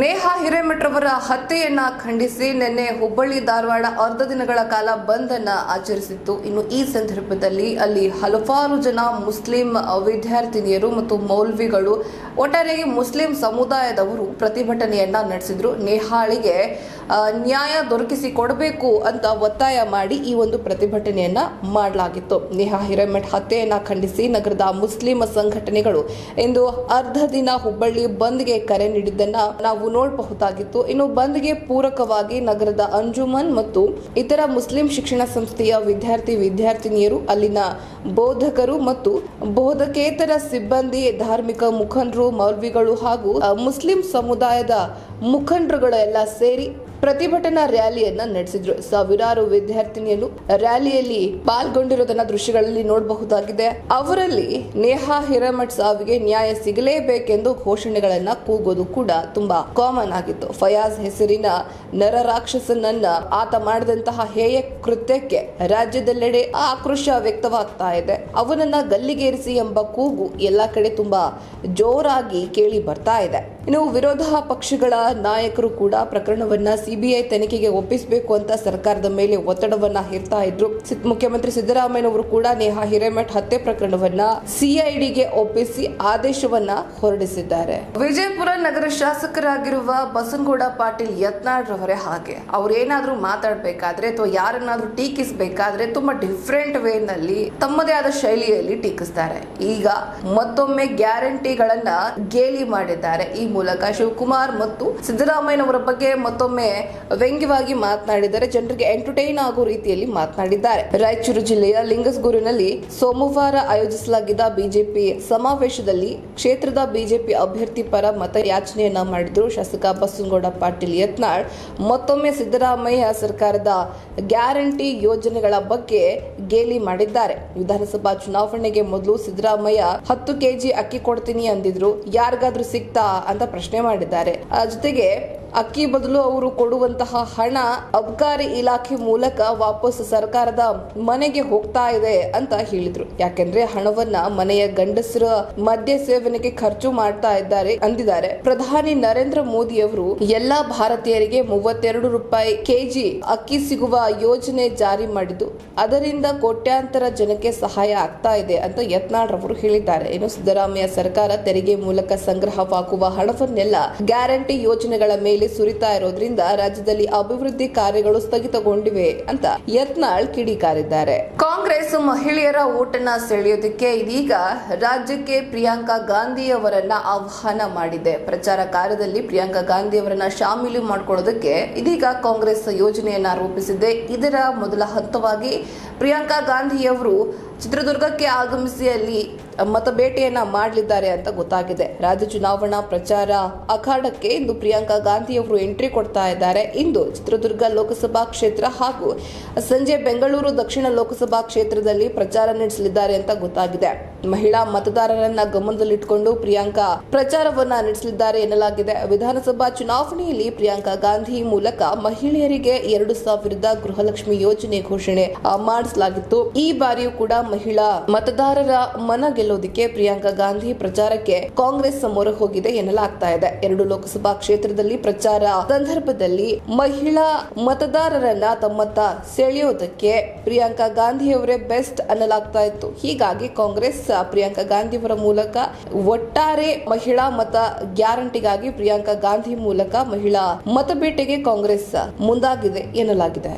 ನೇಹಾ ಹಿರೇಮಠರವರ ಹತ್ಯೆಯನ್ನ ಖಂಡಿಸಿ ನಿನ್ನೆ ಹುಬ್ಬಳ್ಳಿ ಧಾರವಾಡ ಅರ್ಧ ದಿನಗಳ ಕಾಲ ಬಂದ್ ಅನ್ನ ಆಚರಿಸಿತ್ತು. ಇನ್ನು ಈ ಸಂದರ್ಭದಲ್ಲಿ ಅಲ್ಲಿ ಹಲವಾರು ಜನ ಮುಸ್ಲಿಂ ವಿದ್ಯಾರ್ಥಿನಿಯರು ಮತ್ತು ಮೌಲ್ವಿಗಳು ಒಟ್ಟಾರೆಯಾಗಿ ಮುಸ್ಲಿಂ ಸಮುದಾಯದವರು ಪ್ರತಿಭಟನೆಯನ್ನ ನಡೆಸಿದ್ರು. ನೇಹಾಳಿಗೆ ನ್ಯಾಯ ದೊರಕಿಸಿ ಕೊಡಬೇಕು ಅಂತ ಒತ್ತಾಯ ಮಾಡಿ ಈ ಒಂದು ಪ್ರತಿಭಟನೆಯನ್ನ ಮಾಡಲಾಗಿತ್ತು. ನೇಹಾ ಹಿರೇಮಠ್ ಹತ್ಯೆಯನ್ನ ಖಂಡಿಸಿ ನಗರದ ಮುಸ್ಲಿಂ ಸಂಘಟನೆಗಳು ಇಂದು ಅರ್ಧ ದಿನ ಹುಬ್ಬಳ್ಳಿ ಬಂದ್ಗೆ ಕರೆ ನೀಡಿದ್ದನ್ನ ನಾವು ನೋಡಬಹುದಾಗಿತ್ತು. ಇನ್ನು ಬಂದ್ಗೆ ಪೂರಕವಾಗಿ ನಗರದ ಅಂಜುಮನ್ ಮತ್ತು ಇತರ ಮುಸ್ಲಿಂ ಶಿಕ್ಷಣ ಸಂಸ್ಥೆಯ ವಿದ್ಯಾರ್ಥಿ ವಿದ್ಯಾರ್ಥಿನಿಯರು, ಅಲ್ಲಿನ ಬೋಧಕರು ಮತ್ತು ಬೋಧಕೇತರ ಸಿಬ್ಬಂದಿ, ಧಾರ್ಮಿಕ ಮುಖಂಡರು, ಮೌಲ್ವಿಗಳು ಹಾಗೂ ಮುಸ್ಲಿಂ ಸಮುದಾಯದ ಮುಖಂಡರುಗಳೆಲ್ಲ ಸೇರಿ ಪ್ರತಿಭಟನಾ ರ್ಯಾಲಿಯನ್ನ ನಡೆಸಿದ್ರು. ಸಾವಿರಾರು ವಿದ್ಯಾರ್ಥಿನಿಯರು ರ್ಯಾಲಿಯಲ್ಲಿ ಪಾಲ್ಗೊಂಡಿರೋದನ್ನ ದೃಶ್ಯಗಳಲ್ಲಿ ನೋಡಬಹುದಾಗಿದೆ. ಅವರಲ್ಲಿ ನೇಹಾ ಹಿರೇಮಠ್ ಸಾವಿಗೆ ನ್ಯಾಯ ಸಿಗಲೇಬೇಕೆಂದು ಘೋಷಣೆಗಳನ್ನ ಕೂಗೋದು ಕೂಡ ತುಂಬಾ ಕಾಮನ್ ಆಗಿತ್ತು. ಫಯಾಜ್ ಹೆಸರಿನ ನರ ರಾಕ್ಷಸನನ್ನ ಆತ ಮಾಡಿದಂತಹ ಹೇಯ ಕೃತ್ಯಕ್ಕೆ ರಾಜ್ಯದೆಲ್ಲೆಡೆ ಆಕ್ರೋಶ ವ್ಯಕ್ತವಾಗ್ತಾ ಇದೆ. ಅವನನ್ನ ಗಲ್ಲಿಗೇರಿಸಿ ಎಂಬ ಕೂಗು ಎಲ್ಲಾ ಕಡೆ ತುಂಬಾ ಜೋರಾಗಿ ಕೇಳಿ ಬರ್ತಾ ಇದೆ. ಇನ್ನು ವಿರೋಧ ಪಕ್ಷಗಳ ನಾಯಕರು ಕೂಡ ಪ್ರಕರಣವನ್ನ ಸಿಬಿಐ ತನಿಖೆಗೆ ಒಪ್ಪಿಸಬೇಕು ಅಂತ ಸರ್ಕಾರದ ಮೇಲೆ ಒತ್ತಡವನ್ನ ಹೇರ್ತಾ ಇದ್ರು. ಮುಖ್ಯಮಂತ್ರಿ ಸಿದ್ದರಾಮಯ್ಯನವರು ಕೂಡ ನೇಹಾ ಹಿರೇಮಠ್ ಹತ್ಯೆ ಪ್ರಕರಣವನ್ನ ಸಿಐಡಿಗೆ ಒಪ್ಪಿಸಿ ಆದೇಶವನ್ನ ಹೊರಡಿಸಿದ್ದಾರೆ. ವಿಜಯಪುರ ನಗರ ಶಾಸಕರಾಗಿರುವ ಬಸನಗೌಡ ಪಾಟೀಲ್ ಯತ್ನಾಳ್ ರವರೇ ಹಾಗೆ. ಅವ್ರೇನಾದ್ರೂ ಮಾತಾಡಬೇಕಾದ್ರೆ ಅಥವಾ ಯಾರನ್ನಾದ್ರೂ ಟೀಕಿಸಬೇಕಾದ್ರೆ ತುಂಬಾ ಡಿಫ್ರೆಂಟ್ ವೇನಲ್ಲಿ ತಮ್ಮದೇ ಆದ ಶೈಲಿಯಲ್ಲಿ ಟೀಕಿಸ್ತಾರೆ. ಈಗ ಮತ್ತೊಮ್ಮೆ ಗ್ಯಾರಂಟಿಗಳನ್ನ ಗೇಲಿ ಮಾಡಿದ್ದಾರೆ. ಈ ಮೂಲಕ ಶಿವಕುಮಾರ್ ಮತ್ತು ಸಿದ್ದರಾಮಯ್ಯನವರ ಬಗ್ಗೆ ಮತ್ತೊಮ್ಮೆ ವ್ಯಂಗ್ಯವಾಗಿ ಮಾತನಾಡಿದ್ದಾರೆ ಜನರಿಗೆ ಎಂಟರ್ಟೈನ್ ಆಗೋ ರೀತಿಯಲ್ಲಿ ಮಾತನಾಡಿದ್ದಾರೆ. ರಾಯಚೂರು ಜಿಲ್ಲೆಯ ಲಿಂಗಸ್ಗೂರಿನಲ್ಲಿ ಸೋಮವಾರ ಆಯೋಜಿಸಲಾಗಿದ್ದ ಬಿಜೆಪಿ ಸಮಾವೇಶದಲ್ಲಿ ಕ್ಷೇತ್ರದ ಬಿಜೆಪಿ ಅಭ್ಯರ್ಥಿ ಪರ ಮತಯಾಚನೆಯನ್ನ ಮಾಡಿದ್ರು ಶಾಸಕ ಬಸನಗೌಡ ಪಾಟೀಲ್ ಯತ್ನಾಳ್. ಮತ್ತೊಮ್ಮೆ ಸಿದ್ದರಾಮಯ್ಯ ಸರ್ಕಾರದ ಗ್ಯಾರಂಟಿ ಯೋಜನೆಗಳ ಬಗ್ಗೆ ಗೇಲಿ ಮಾಡಿದ್ದಾರೆ. ವಿಧಾನಸಭಾ ಚುನಾವಣೆಗೆ ಮೊದಲು ಸಿದ್ದರಾಮಯ್ಯ ಹತ್ತು ಕೆಜಿ ಅಕ್ಕಿ ಕೊಡ್ತೀನಿ ಅಂದಿದ್ರು. ಯಾರಿಗಾದ್ರೂ ಸಿಗ್ತಾ ಅಂತ ಪ್ರಶ್ನೆ ಮಾಡಿದ್ದಾರೆ. ಆ ಜೊತೆಗೆ ಅಕ್ಕಿ ಬದಲು ಅವರು ಕೊಡುವಂತಹ ಹಣ ಅಬ್ಕಾರಿ ಇಲಾಖೆ ಮೂಲಕ ವಾಪಸ್ ಸರ್ಕಾರದ ಮನೆಗೆ ಹೋಗ್ತಾ ಇದೆ ಅಂತ ಹೇಳಿದ್ರು. ಯಾಕೆಂದ್ರೆ ಹಣವನ್ನ ಮನೆಯ ಗಂಡಸರ ಮದ್ಯ ಸೇವನೆಗೆ ಖರ್ಚು ಮಾಡ್ತಾ ಇದ್ದಾರೆ ಅಂದಿದ್ದಾರೆ. ಪ್ರಧಾನಿ ನರೇಂದ್ರ ಮೋದಿ ಅವರು ಎಲ್ಲಾ ಭಾರತೀಯರಿಗೆ ಮೂವತ್ತೆರಡು ರೂಪಾಯಿ ಕೆಜಿ ಅಕ್ಕಿ ಸಿಗುವ ಯೋಜನೆ ಜಾರಿ ಮಾಡಿದ್ದು. ಅದರಿಂದ ಕೋಟ್ಯಾಂತರ ಜನಕ್ಕೆ ಸಹಾಯ ಆಗ್ತಾ ಇದೆ ಅಂತ ಯತ್ನಾಳ್ ಅವರು ಹೇಳಿದ್ದಾರೆ. ಇನ್ನು ಸಿದ್ದರಾಮಯ್ಯ ಸರ್ಕಾರ ತೆರಿಗೆ ಮೂಲಕ ಸಂಗ್ರಹವಾಗುವ ಹಣವನ್ನೆಲ್ಲ ಗ್ಯಾರಂಟಿ ಯೋಜನೆಗಳ ಮೇಲೆ ಸುರಿತಾ ಇರೋದ್ರಿಂದ ರಾಜ್ಯದಲ್ಲಿ ಅಭಿವೃದ್ಧಿ ಕಾರ್ಯಗಳು ಸ್ಥಗಿತಗೊಂಡಿವೆ ಅಂತ ಯತ್ನಾಳ್ ಕಿಡಿಕಾರಿದ್ದಾರೆ. ಕಾಂಗ್ರೆಸ್ ಮಹಿಳೆಯರ ಓಟನ್ನ ಸೆಳೆಯೋದಕ್ಕೆ ಇದೀಗ ರಾಜ್ಯಕ್ಕೆ ಪ್ರಿಯಾಂಕಾ ಗಾಂಧಿ ಅವರನ್ನ ಆಹ್ವಾನ ಮಾಡಿದೆ. ಪ್ರಚಾರ ಕಾರ್ಯದಲ್ಲಿ ಪ್ರಿಯಾಂಕಾ ಗಾಂಧಿ ಅವರನ್ನ ಶಾಮೀಲು ಮಾಡಿಕೊಳ್ಳೋದಕ್ಕೆ ಇದೀಗ ಕಾಂಗ್ರೆಸ್ ಯೋಜನೆಯನ್ನ ರೂಪಿಸಿದೆ. ಇದರ ಮೊದಲ ಹಂತವಾಗಿ ಪ್ರಿಯಾಂಕಾ ಗಾಂಧಿಯವರು ಚಿತ್ರದುರ್ಗಕ್ಕೆ ಆಗಮಿಸಿ ಅಲ್ಲಿ ಮತಬೇಟೆಯನ್ನ ಮಾಡಲಿದ್ದಾರೆ ಅಂತ ಗೊತ್ತಾಗಿದೆ. ರಾಜ್ಯ ಚುನಾವಣಾ ಪ್ರಚಾರ ಅಖಾಡಕ್ಕೆ ಇಂದು ಪ್ರಿಯಾಂಕಾ ಗಾಂಧಿ ಅವರು ಎಂಟ್ರಿ ಕೊಡ್ತಾ ಇದ್ದಾರೆ. ಇಂದು ಚಿತ್ರದುರ್ಗ ಲೋಕಸಭಾ ಕ್ಷೇತ್ರ ಹಾಗೂ ಸಂಜೆ ಬೆಂಗಳೂರು ದಕ್ಷಿಣ ಲೋಕಸಭಾ ಕ್ಷೇತ್ರದಲ್ಲಿ ಪ್ರಚಾರ ನಡೆಸಲಿದ್ದಾರೆ ಅಂತ ಗೊತ್ತಾಗಿದೆ. ಮಹಿಳಾ ಮತದಾರರನ್ನ ಗಮನದಲ್ಲಿಟ್ಟುಕೊಂಡು ಪ್ರಿಯಾಂಕಾ ಪ್ರಚಾರವನ್ನ ನಡೆಸಲಿದ್ದಾರೆ ಎನ್ನಲಾಗಿದೆ. ವಿಧಾನಸಭಾ ಚುನಾವಣೆಯಲ್ಲಿ ಪ್ರಿಯಾಂಕಾ ಗಾಂಧಿ ಮೂಲಕ ಮಹಿಳೆಯರಿಗೆ ಎರಡು ಸಾವಿರದ ಗೃಹಲಕ್ಷ್ಮಿ ಯೋಜನೆ ಘೋಷಣೆ ಮಾಡಿಸಲಾಗಿತ್ತು. ಈ ಬಾರಿಯೂ ಕೂಡ ಮಹಿಳಾ ಮತದಾರರ ಮನ ಗೆಲ್ಲೋದಿಕ್ಕೆ ಪ್ರಿಯಾಂಕಾ ಗಾಂಧಿ ಪ್ರಚಾರಕ್ಕೆ ಕಾಂಗ್ರೆಸ್ ಮೊರೆ ಹೋಗಿದೆ ಎನ್ನಲಾಗ್ತಾ ಇದೆ. ಎರಡು ಲೋಕಸಭಾ ಕ್ಷೇತ್ರದಲ್ಲಿ ಪ್ರಚಾರ ಸಂದರ್ಭದಲ್ಲಿ ಮಹಿಳಾ ಮತದಾರರನ್ನ ತಮ್ಮತ್ತ ಸೆಳೆಯೋದಕ್ಕೆ ಪ್ರಿಯಾಂಕಾ ಗಾಂಧಿಯವರೇ ಬೆಸ್ಟ್ ಅನ್ನಲಾಗ್ತಾ ಇತ್ತು. ಹೀಗಾಗಿ ಕಾಂಗ್ರೆಸ್ ಪ್ರಿಯಾಂಕಾ ಗಾಂಧಿಯವರ ಮೂಲಕ ಒಟ್ಟಾರೆ ಮಹಿಳಾ ಮತ ಗ್ಯಾರಂಟಿಗಾಗಿ ಪ್ರಿಯಾಂಕಾ ಗಾಂಧಿ ಮೂಲಕ ಮಹಿಳಾ ಮತಬೇಟೆಗೆ ಕಾಂಗ್ರೆಸ್ ಮುಂದಾಗಿದೆ ಎನ್ನಲಾಗಿದೆ.